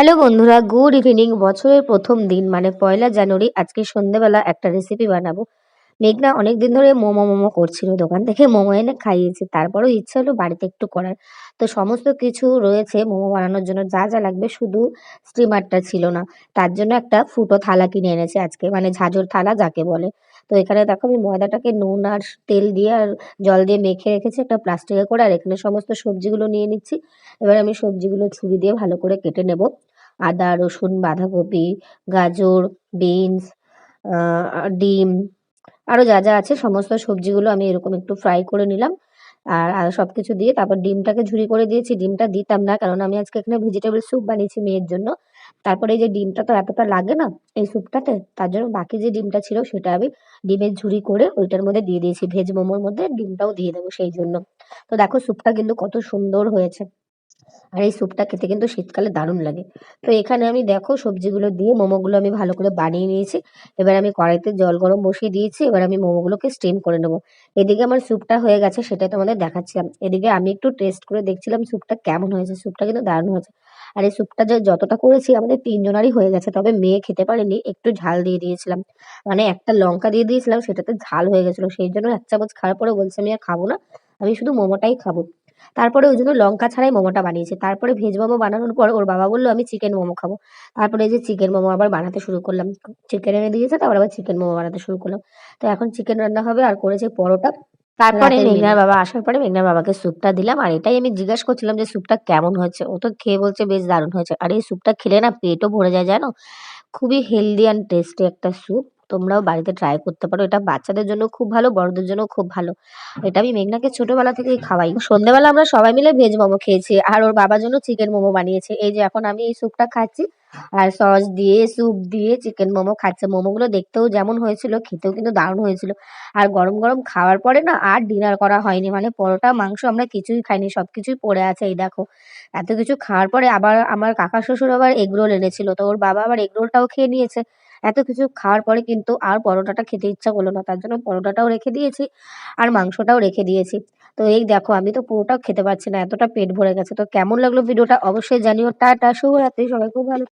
Hello বন্ধুরা, good evening. বছরের প্রথম দিন মানে পয়লা জানুয়ারি, আজকে সন্ধেবেলা একটা রেসিপি বানাবো। মেঘনা অনেক দিন ধরে মোমো মোমো করছিল, দোকান থেকে মোমো এনে খাইয়েছে, তারপরেও ইচ্ছা হলো বাড়িতে একটু করার। তো সমস্ত কিছু রয়েছে মোমো বানানোর জন্য, যা যা লাগবে, শুধু স্টিমারটা ছিল না, তার জন্য একটা ফুটো থালা কিনে এনেছে আজকে মানে ঝাঁঝর থালা যাকে বলে। তো এখানে দেখো, আমি ময়দাটাকে নুন আর তেল দিয়ে আর জল দিয়ে মেখে রেখেছি, একটা প্লাস্টিকে করে, আর এখানে সমস্ত সবজিগুলো নিয়ে নিচ্ছি। এবার আমি সবজিগুলো ছুরি দিয়ে ভালো করে কেটে নেব। আদা, রসুন, বাঁধাকপি, গাজর, বিনস ডিম আরও যা যা আছে সমস্ত সবজিগুলো আমি এরকম একটু ফ্রাই করে নিলাম। আর সব কিছু দিয়ে তারপর ডিমটাকে ঝুরি করে দিয়েছি। ডিমটা দিতাম না, কারণ আমি আজকে এখানে ভেজিটেবল স্যুপ বানিয়েছি মেয়ের জন্য। তারপরে যে ডিমটা তো এতটা লাগে না এই স্যুপটাতে তার জন্য বাকি যে ডিমটা ছিল সেটা আমি ডিমের ঝুরি করে ওইটার মধ্যে দিয়ে দিয়েছি। ভেজ মোমোর মধ্যে ডিমটাও দিয়ে দেবো সেই জন্য। তো দেখো স্যুপটা কিন্তু কত সুন্দর হয়েছে। আর এই স্যুপটা খেতে কিন্তু শীতকালে দারুণ লাগে। তো এখানে আমি দেখো সবজিগুলো দিয়ে মোমোগুলো আমি ভালো করে বানিয়ে নিয়েছি। এবার আমি কড়াইতে জল গরম বসিয়ে দিয়েছি, এবার আমি মোমোগুলোকে স্টিম করে নেব। এদিকে আমার স্যুপটা হয়ে গেছে সেটা তোমাদের দেখাচ্ছিলাম এদিকে আমি একটু টেস্ট করে দেখছিলাম স্যুপটা কেমন হয়েছে, স্যুপটা কিন্তু দারুণ হয়েছে। আর এই স্যুপটা যে যতটা করেছি, আমাদের তিনজনারই হয়ে গেছে, তবে মেয়ে খেতে পারেনি, একটু ঝাল দিয়ে দিয়েছিলাম। মানে একটা লঙ্কা দিয়ে দিয়েছিলাম, সেটাতে ঝাল হয়ে গেছিল, সেই জন্য এক চামচ খাওয়ার পরে বলছে আমি আর খাব না, আমি শুধু মোমোটাই খাব। তারপরে ওই জন্য লঙ্কা ছাড়াই মোমোটা বানিয়েছে। তারপরে ভেজ মোমো বানানোর পর ওর বাবা বলল আমি চিকেন মোমো খাব। তারপরে যে চিকেন মোমো আবার বানাতে শুরু করলাম। চিকেন এনে দিয়েছে তারপর আবার চিকেন মোমো বানাতে শুরু করলাম। তো এখন চিকেন রান্না হবে আর করেছে পরোটা। তারপরে মেঘনার বাবা আসার পরে মেঘনার বাবাকে স্যুপটা দিলাম। আর এটাই আমি জিজ্ঞাসা করছিলাম যে স্যুপটা কেমন হয়েছে? ও তো খেয়ে বলছে বেশ দারুণ হয়েছে। আর এই স্যুপটা খেলে না পেটও ভরে যায় জানো? খুবই হেলদি অ্যান্ড টেস্টি একটা স্যুপ। তোমরাও বাড়িতে ট্রাই করতে পারো। এটা বাচ্চাদের জন্য খুব ভালো, বড়দের জন্য খুব ভালো। এটা আমি মেঘনাকে ছোটবেলা থেকেই খাওয়াই। সন্ধ্যেবেলা আমরা সবাই মিলে ভেজ মোমো খেয়েছি, আর ওর বাবার জন্য চিকেন মোমো বানিয়েছে। এই যে এখন আমি এই স্যুপটা খাচ্ছি, আর সস দিয়ে স্যুপ দিয়ে চিকেন মোমো খাচ্ছে। মোমোগুলো দেখতেও যেমন হয়েছিল, খেতেও কিন্তু দারুণ হয়েছিল। আর গরম গরম খাওয়ার পরে না আর ডিনার করা হয়নি। মানে পরোটা, মাংস আমরা কিছুই খাইনি সব কিছুই পড়ে আছে। এই দেখো, এত কিছু খাওয়ার পরে আবার আমার কাকা, শ্বশুর আবার এগরোল এনেছিল। তো ওর বাবা আবার এগরোলটাও খেয়ে নিয়েছে। এত কিছু খাওয়ার পরে কিন্তু আর পরোটাটা খেতে ইচ্ছা করল না। তার জন্য পরোটাটাও রেখে দিয়েছি আর মাংসটাও রেখে দিয়েছি। তো এই দেখো, আমি তো পুরোটাও খেতে পারছি না, এতটা পেট ভরে গেছে। তো কেমন লাগল ভিডিওটা অবশ্যই জানিও। টাটা, শুভরাত্রি, সবাই খুব ভালো